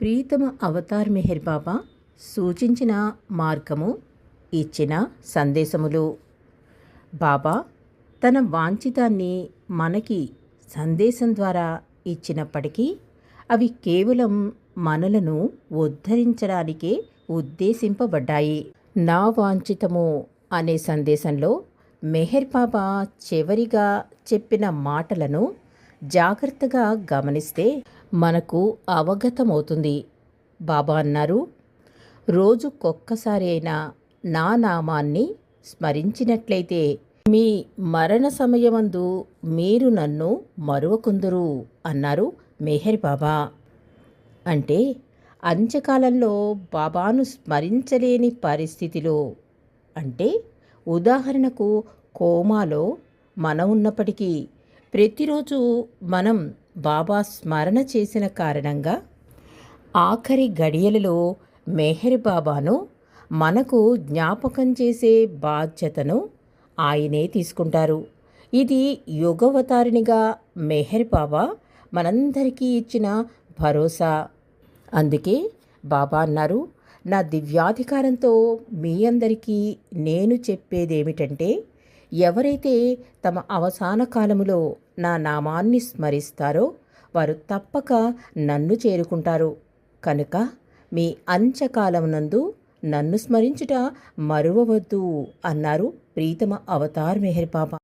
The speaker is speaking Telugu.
ప్రీతమ అవతార్ మెహర్ బాబా సూచించిన మార్గము ఇచ్చిన సందేశములు. బాబా తన వాంఛితాన్ని మనకి సందేశం ద్వారా ఇచ్చినప్పటికీ అవి కేవలం మనలను ఉద్ధరించడానికే ఉద్దేశింపబడ్డాయి. నా వాంఛితము అనే సందేశంలో మెహర్ బాబా చివరిగా చెప్పిన మాటలను జాగ్రత్తగా గమనిస్తే మనకు అవగతమవుతుంది. బాబా అన్నారు. రోజుకొక్కసారి అయినా నా నామాన్ని స్మరించినట్లయితే మీ మరణ సమయమందు మీరు నన్ను మరువకుందురు అన్నారు మెహర్ బాబా. అంటే అంత్యకాలంలో బాబాను స్మరించలేని పరిస్థితిలో అంటే ఉదాహరణకు కోమాలో మనం ఉన్నప్పటికీ ప్రతిరోజు మనం బాబా స్మరణ చేసిన కారణంగా ఆఖరి గడియలలో మెహర్ బాబాను మనకు జ్ఞాపకం చేసే బాధ్యతను ఆయనే తీసుకుంటారు. ఇది యుగవతారినిగా మెహర్ బాబా మనందరికీ ఇచ్చిన భరోసా. అందుకే బాబా అన్నారు నా దివ్యాధికారంతో మీ అందరికీ నేను చెప్పేదేమిటంటే ఎవరైతే తమ అవసాన కాలములో నా నామాన్ని స్మరిస్తారో వారు తప్పక నన్ను చేరుకుంటారు. కనుక మీ అంచకాలమునందు నన్ను స్మరించుట మరువవద్దు అన్నారు ప్రీతమ అవతార్ మెహర్ బాబా